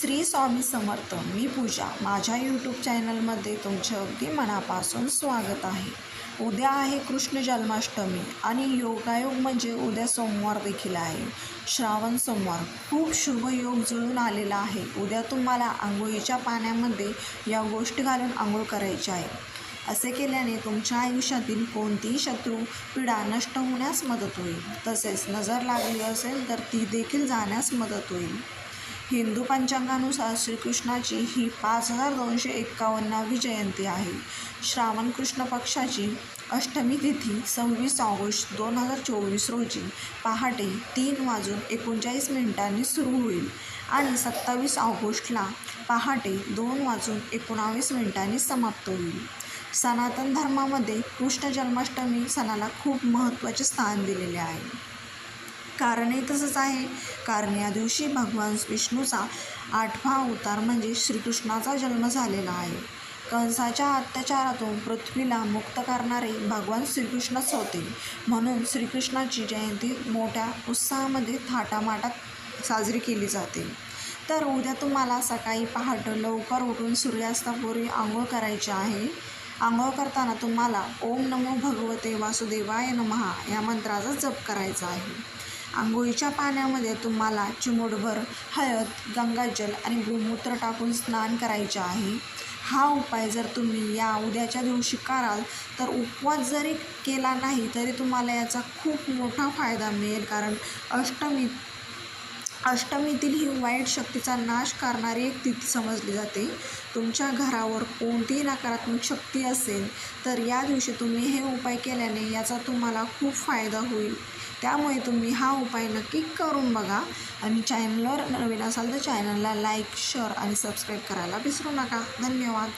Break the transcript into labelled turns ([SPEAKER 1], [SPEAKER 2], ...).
[SPEAKER 1] श्री स्वामी समर्थ मी पूजा. माझ्या यूट्यूब चॅनलमध्ये तुमचे अगदी मनापासून स्वागत आहे. उद्या आहे कृष्ण जन्माष्टमी आणि योगायोग म्हणजे उद्या सोमवार देखील आहे. श्रावण सोमवार. खूप शुभ योग जुळून आलेला आहे. उद्या तुम्हाला आंघोळीच्या पाण्यामध्ये या गोष्टी घालून आंघोळ करायची आहे. असे केल्याने तुमच्या आयुष्यातील कोणतीही शत्रू पीडा नष्ट होण्यास मदत होईल. तसेच नजर लागली असेल तर ती देखील जाण्यास मदत होईल. हिंदू पंचांगानुसार श्रीकृष्णाची ही पाच हजार दोनशे एक्कावन्नावी जयंती आहे. श्रावण कृष्ण पक्षाची अष्टमी तिथी सव्वीस ऑगस्ट दोन हजार चोवीस रोजी पहाटे तीन वाजून एकोणचाळीस मिनिटांनी सुरू होईल आणि सत्तावीस ऑगस्टला पहाटे दोन वाजून एकोणावीस मिनिटांनी समाप्त होईल. सनातन धर्मामध्ये कृष्ण जन्माष्टमी सणाला खूप महत्त्वाचे स्थान दिलेले आहे. कारणही तसंच आहे. कारण या दिवशी भगवान विष्णूचा आठवा अवतार म्हणजे श्रीकृष्णाचा जन्म झालेला आहे. कंसाच्या अत्याचारातून पृथ्वीला मुक्त करणारे भगवान श्रीकृष्णच होते. म्हणून श्रीकृष्णाची जयंती मोठ्या उत्साहामध्ये थाटामाटात साजरी केली जाते. तर उद्या तुम्हाला सकाळी पहाटं लवकर उठून सूर्यास्तापूर्वी आंघोळ करायची आहे. आंघोळ करताना तुम्हाला ओम नमो भगवते वासुदेवाय नमहा या मंत्राचा जप करायचा आहे. आंघोळीच्या पाण्यामध्ये तुम्हाला चिमूटभर हळद गंगाजल आणि गोमूत्र टाकून स्नान करायचे आहे. हा उपाय जर तुम्ही या उद्याच्या दिवशी कराल तर उपवास जरी केला नाही तरी तुम्हाला याचा खूप मोठा फायदा मिळेल. कारण अष्टमी अष्टमीतील ही वाईट शक्तीचा नाश करणारी एक तिथी समजली जाते. तुमच्या घरावर कोणतीही नकारात्मक शक्ती असेल तर या दिवशी तुम्ही हे उपाय केल्याने याचा तुम्हाला खूप फायदा होईल. त्यामुळे तुम्ही हा उपाय नक्की करून बघा आणि चॅनलवर नवीन असाल तर चॅनलला लाईक शेअर आणि सबस्क्राईब करायला विसरू नका. धन्यवाद.